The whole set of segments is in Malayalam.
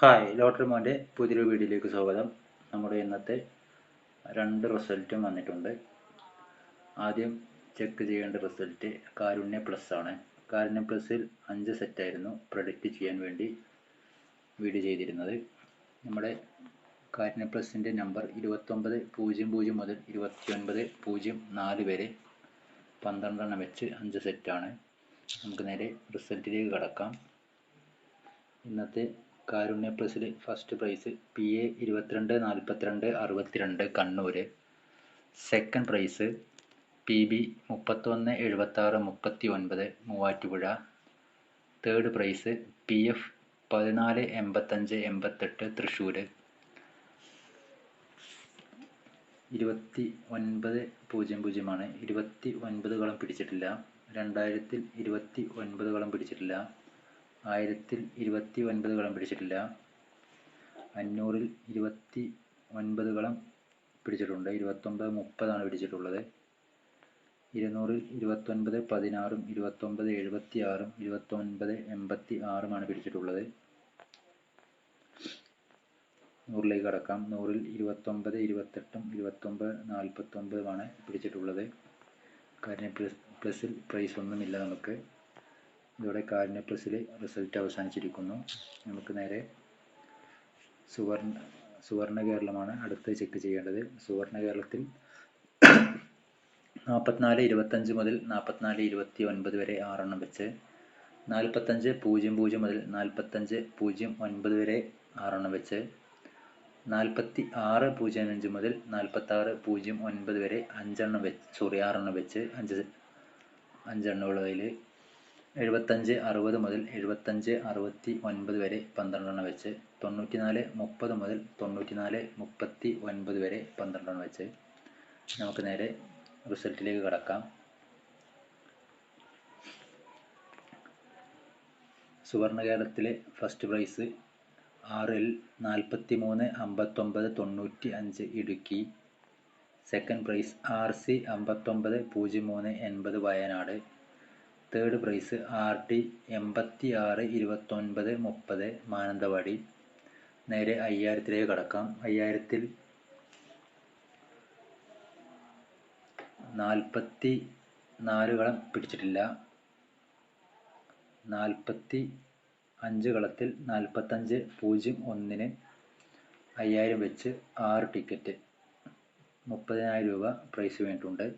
ഹായ് ലോട്ടറി മോന്റെ പുതിയൊരു വീഡിയോയിലേക്ക് സ്വാഗതം. നമ്മുടെ ഇന്നത്തെ രണ്ട് റിസൾട്ടും വന്നിട്ടുണ്ട്. ആദ്യം ചെക്ക് ചെയ്യേണ്ട റിസൾട്ട് കാരുണ്യ പ്ലസ് ആണ്. കാരുണ്യ പ്ലസ്സിൽ അഞ്ച് സെറ്റായിരുന്നു പ്രൊഡിക്റ്റ് ചെയ്യാൻ വേണ്ടി വീഡിയോ ചെയ്തിരുന്നത്. നമ്മുടെ കാരുണ്യ പ്ലസിന്റെ നമ്പർ ഇരുപത്തൊമ്പത് പൂജ്യം പൂജ്യം മുതൽ ഇരുപത്തിയൊൻപത് പൂജ്യം നാല് വരെ പന്ത്രണ്ടെണ്ണം വെച്ച് അഞ്ച് സെറ്റാണ് നമുക്ക് നേരെ റിസൾട്ടിലേക്ക് കടക്കാം. ഇന്നത്തെ കാരുണ്യ പ്ലസിൽ ഫസ്റ്റ് പ്രൈസ് പി എ ഇരുപത്തിരണ്ട് നാൽപ്പത്തിരണ്ട് അറുപത്തിരണ്ട് Kannur second prize P B മുപ്പത്തൊന്ന് എഴുപത്താറ് മുപ്പത്തി ഒൻപത് Muvattupuzha. Third prize P F പതിനാല് എൺപത്തഞ്ച് എൺപത്തെട്ട് തൃശ്ശൂർ ഇരുപത്തി ഒൻപത് പൂജ്യം പൂജ്യമാണ്. ഇരുപത്തി ഒൻപത് കളം പിടിച്ചിട്ടില്ല. രണ്ടായിരത്തിൽ ഇരുപത്തി ഒൻപത് കളം പിടിച്ചിട്ടില്ല. ആയിരത്തിൽ ഇരുപത്തി കളം പിടിച്ചിട്ടില്ല. അഞ്ഞൂറിൽ ഇരുപത്തി കളം പിടിച്ചിട്ടുണ്ട്. ഇരുപത്തൊമ്പത് മുപ്പതാണ് പിടിച്ചിട്ടുള്ളത്. ഇരുന്നൂറിൽ ഇരുപത്തൊൻപത് പതിനാറും ഇരുപത്തൊമ്പത് എഴുപത്തി ആറും ഇരുപത്തൊൻപത് എൺപത്തി ആറുമാണ് പിടിച്ചിട്ടുള്ളത്. നൂറിലേക്ക് കടക്കാം. നൂറിൽ ഇരുപത്തൊമ്പത് ഇരുപത്തെട്ടും ഇരുപത്തൊമ്പത് നാൽപ്പത്തൊമ്പതുമാണ് പിടിച്ചിട്ടുള്ളത്. കാര്യം പ്ലസ് പ്ലസിൽ പ്രൈസ് ഒന്നുമില്ല നമുക്ക്. ഇതോടെ കാരുണ്യ പ്ലസിൽ റിസൾട്ട് അവസാനിച്ചിരിക്കുന്നു. നമുക്ക് നേരെ സുവർണ സുവർണ കേരളമാണ് അടുത്ത് ചെക്ക് ചെയ്യേണ്ടത്. സുവർണ കേരളത്തിൽ നാൽപ്പത്തിനാല് ഇരുപത്തഞ്ച് മുതൽ നാൽപ്പത്തിനാല് ഇരുപത്തി ഒൻപത് വരെ ആറെണ്ണം വെച്ച് നാൽപ്പത്തഞ്ച് പൂജ്യം പൂജ്യം മുതൽ നാൽപ്പത്തഞ്ച് പൂജ്യം ഒൻപത് വരെ ആറെണ്ണം വെച്ച് നാൽപ്പത്തി ആറ് പൂജ്യം അഞ്ച് മുതൽ നാൽപ്പത്തി ആറ് പൂജ്യം ഒൻപത് വരെ അഞ്ചെണ്ണം വെച്ച് സോറി ആറെണ്ണം വെച്ച് അഞ്ച് അഞ്ചെണ്ണമുള്ളതിൽ എഴുപത്തഞ്ച് അറുപത് മുതൽ എഴുപത്തഞ്ച് അറുപത്തി ഒൻപത് വരെ പന്ത്രണ്ടെണ്ണം വെച്ച് തൊണ്ണൂറ്റിനാല് മുപ്പത് മുതൽ തൊണ്ണൂറ്റിനാല് മുപ്പത്തി ഒൻപത് വരെ പന്ത്രണ്ടെണ്ണം വെച്ച്. നമുക്ക് നേരെ റിസൾട്ടിലേക്ക് കടക്കാം. സുവർണ കേരളത്തിലെ ഫസ്റ്റ് പ്രൈസ് ആറിൽ നാൽപ്പത്തി മൂന്ന് അമ്പത്തൊമ്പത് തൊണ്ണൂറ്റി അഞ്ച് Idukki. Second prize R C അമ്പത്തൊമ്പത് പൂജ്യം മൂന്ന് എൺപത് Wayanad. Third prize R T എൺപത്തി ആറ് ഇരുപത്തൊൻപത് മുപ്പത് മാനന്തവാടി. നേരെ അയ്യായിരത്തിലേക്ക് കടക്കാം. അയ്യായിരത്തിൽ നാൽപ്പത്തി നാല് കളം പിടിച്ചിട്ടില്ല. നാൽപ്പത്തി അഞ്ച് കളത്തിൽ നാൽപ്പത്തഞ്ച് പൂജ്യം ഒന്നിന് അയ്യായിരം വെച്ച് ആറ് ടിക്കറ്റ് മുപ്പതിനായിരം രൂപ പ്രൈസ് വേണ്ടിയിട്ടുണ്ട്.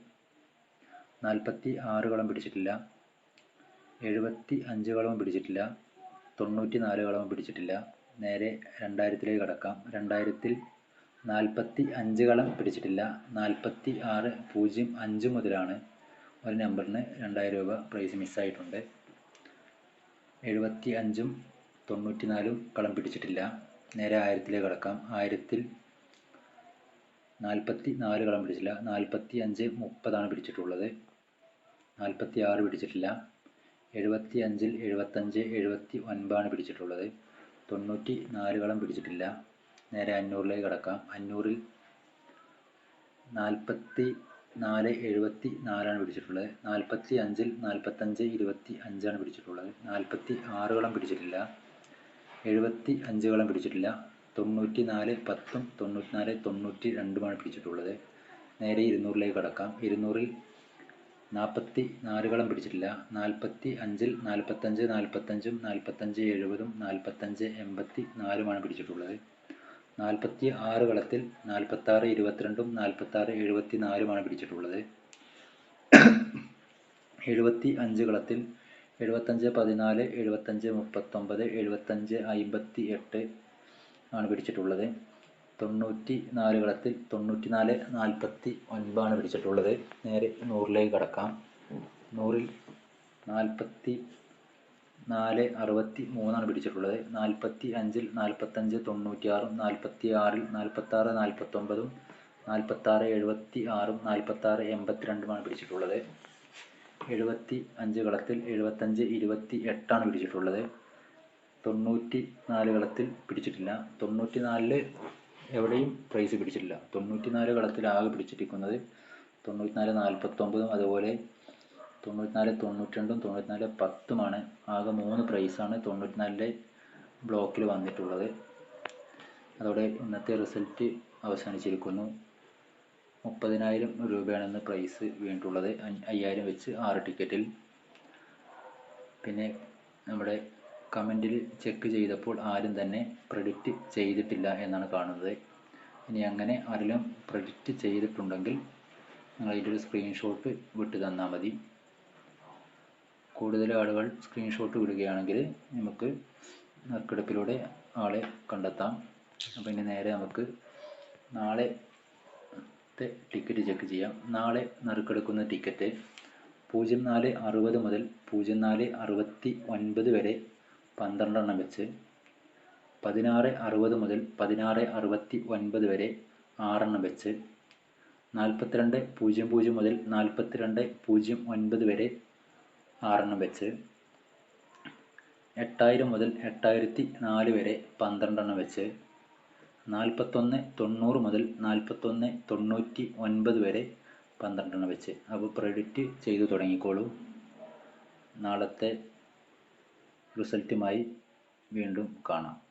നാൽപ്പത്തി ആറ് കളം പിടിച്ചിട്ടില്ല. എഴുപത്തി അഞ്ച് കളവും പിടിച്ചിട്ടില്ല. തൊണ്ണൂറ്റി നാല് കളവും പിടിച്ചിട്ടില്ല. നേരെ രണ്ടായിരത്തിലേക്ക് കടക്കാം. രണ്ടായിരത്തിൽ നാൽപ്പത്തി അഞ്ച് കളം പിടിച്ചിട്ടില്ല. നാൽപ്പത്തി ആറ് പൂജ്യം അഞ്ച് മുതലാണ് ഒരു നമ്പറിന് രണ്ടായിരം രൂപ പ്രൈസ് മിസ്സായിട്ടുണ്ട് എഴുപത്തി അഞ്ചും തൊണ്ണൂറ്റി നാലും കളം പിടിച്ചിട്ടില്ല. നേരെ ആയിരത്തിലേക്ക് കടക്കാം. ആയിരത്തിൽ നാൽപ്പത്തി നാല് കളം പിടിച്ചില്ല നാൽപ്പത്തി അഞ്ച് മുപ്പതാണ് പിടിച്ചിട്ടുള്ളത്. നാൽപ്പത്തി ആറ് പിടിച്ചിട്ടില്ല. എഴുപത്തി അഞ്ചിൽ എഴുപത്തഞ്ച് എഴുപത്തി ഒൻപതാണ് പിടിച്ചിട്ടുള്ളത്. തൊണ്ണൂറ്റി നാല് കളം പിടിച്ചിട്ടില്ല. നേരെ അഞ്ഞൂറിലേക്ക് കടക്കാം. അഞ്ഞൂറിൽ നാൽപ്പത്തി നാല് എഴുപത്തി നാലാണ് പിടിച്ചിട്ടുള്ളത്. നാൽപ്പത്തി അഞ്ചിൽ നാൽപ്പത്തഞ്ച് ഇരുപത്തി അഞ്ചാണ് പിടിച്ചിട്ടുള്ളത്. നാൽപ്പത്തി ആറ് കളം പിടിച്ചിട്ടില്ല. എഴുപത്തി അഞ്ച് കളം പിടിച്ചിട്ടില്ല. തൊണ്ണൂറ്റി നാല് പത്തും തൊണ്ണൂറ്റി നാല് തൊണ്ണൂറ്റി രണ്ടുമാണ് പിടിച്ചിട്ടുള്ളത്. നേരെ ഇരുന്നൂറിലേക്ക് കടക്കാം. ഇരുന്നൂറിൽ നാൽപ്പത്തി നാലുകളും കളം പിടിച്ചിട്ടില്ല. നാൽപ്പത്തി അഞ്ചിൽ നാൽപ്പത്തഞ്ച് നാൽപ്പത്തഞ്ചും നാൽപ്പത്തഞ്ച് എഴുപതും നാൽപ്പത്തഞ്ച് എൺപത്തി നാലുമാണ് പിടിച്ചിട്ടുള്ളത്. നാൽപ്പത്തി ആറ് കളത്തിൽ നാൽപ്പത്താറ് ഇരുപത്തിരണ്ടും നാൽപ്പത്താറ് എഴുപത്തി നാലുമാണ് പിടിച്ചിട്ടുള്ളത്. എഴുപത്തി അഞ്ച് കളത്തിൽ എഴുപത്തഞ്ച് പതിനാല് എഴുപത്തഞ്ച് മുപ്പത്തൊമ്പത് എഴുപത്തഞ്ച് അമ്പത്തി എട്ട് ആണ് പിടിച്ചിട്ടുള്ളത്. തൊണ്ണൂറ്റി നാല് കളത്തിൽ തൊണ്ണൂറ്റി നാല് നാൽപ്പത്തി ഒൻപതാണ് പിടിച്ചിട്ടുള്ളത്. നേരെ നൂറിലേക്ക് കടക്കാം. നൂറിൽ നാൽപ്പത്തി നാല് അറുപത്തി മൂന്നാണ് പിടിച്ചിട്ടുള്ളത്. നാൽപ്പത്തി അഞ്ചിൽ നാൽപ്പത്തഞ്ച് തൊണ്ണൂറ്റിയാറും നാൽപ്പത്തി ആറിൽ നാൽപ്പത്താറ് നാൽപ്പത്തൊമ്പതും നാൽപ്പത്താറ് എഴുപത്തി ആറും നാൽപ്പത്താറ് എൺപത്തിരണ്ടുമാണ് പിടിച്ചിട്ടുള്ളത്. എഴുപത്തി അഞ്ച് കളത്തിൽ എഴുപത്തഞ്ച് ഇരുപത്തി എട്ടാണ് പിടിച്ചിട്ടുള്ളത്. തൊണ്ണൂറ്റി നാല് കളത്തിൽ പിടിച്ചിട്ടില്ല. തൊണ്ണൂറ്റി നാലിൽ എവിടെയും പ്രൈസ് പിടിച്ചിട്ടില്ല. തൊണ്ണൂറ്റി നാല് കളത്തിൽ ആകെ പിടിച്ചിരിക്കുന്നത് തൊണ്ണൂറ്റി നാല് നാൽപ്പത്തൊമ്പതും അതുപോലെ തൊണ്ണൂറ്റിനാല് തൊണ്ണൂറ്റിരണ്ടും തൊണ്ണൂറ്റിനാല് പത്തുമാണ്. ആകെ മൂന്ന് പ്രൈസാണ് തൊണ്ണൂറ്റിനാലിലെ ബ്ലോക്കിൽ വന്നിട്ടുള്ളത്. അതോടെ ഇന്നത്തെ റിസൾട്ട് അവസാനിച്ചിരിക്കുന്നു. മുപ്പതിനായിരം രൂപയാണ് ഇന്ന് പ്രൈസ് വീണിട്ടുള്ളത് അയ്യായിരം വെച്ച് ആറ് ടിക്കറ്റിൽ പിന്നെ നമ്മുടെ കമന്റിൽ ചെക്ക് ചെയ്തപ്പോൾ ആരും തന്നെ പ്രെഡിക്റ്റ് ചെയ്തിട്ടില്ല എന്നാണ് കാണുന്നത്. ഇനി അങ്ങനെ ആരെങ്കിലും പ്രെഡിക്റ്റ് ചെയ്തിട്ടുണ്ടെങ്കിൽ നിങ്ങൾ അതിന്റെ ഒരു സ്ക്രീൻഷോട്ട് വിട്ട് തന്നാൽ മതി. കൂടുതൽ ആളുകൾ സ്ക്രീൻഷോട്ട് വിടുകയാണെങ്കിൽ നമുക്ക് നറുക്കെടുപ്പിലൂടെ ആളെ കണ്ടെത്താം. അപ്പോൾ ഇനി നേരെ നമുക്ക് നാളെ ടിക്കറ്റ് ചെക്ക് ചെയ്യാം. നാളെ നറുക്കെടുക്കുന്ന ടിക്കറ്റ് പൂജ്യം നാല് അറുപത് മുതൽ പൂജ്യം നാല് അറുപത്തി ഒൻപത് വരെ പന്ത്രണ്ടെണ്ണം വെച്ച് പതിനാറ് അറുപത് മുതൽ പതിനാറ് അറുപത്തി ഒൻപത് വരെ ആറെണ്ണം വെച്ച് നാൽപ്പത്തിരണ്ട് പൂജ്യം പൂജ്യം മുതൽ നാൽപ്പത്തിരണ്ട് പൂജ്യം ഒൻപത് വരെ ആറെണ്ണം വെച്ച് എട്ടായിരം മുതൽ എട്ടായിരത്തി നാല് വരെ പന്ത്രണ്ടെണ്ണം വെച്ച് നാൽപ്പത്തൊന്ന് തൊണ്ണൂറ് മുതൽ നാൽപ്പത്തൊന്ന് തൊണ്ണൂറ്റി ഒൻപത് വരെ പന്ത്രണ്ടെണ്ണം വെച്ച്. അപ്പോൾ പ്രെഡിക്റ്റ് ചെയ്തു തുടങ്ങിക്കോളൂ. നാളത്തെ റിസൾട്ടുമായി വീണ്ടും കാണാം.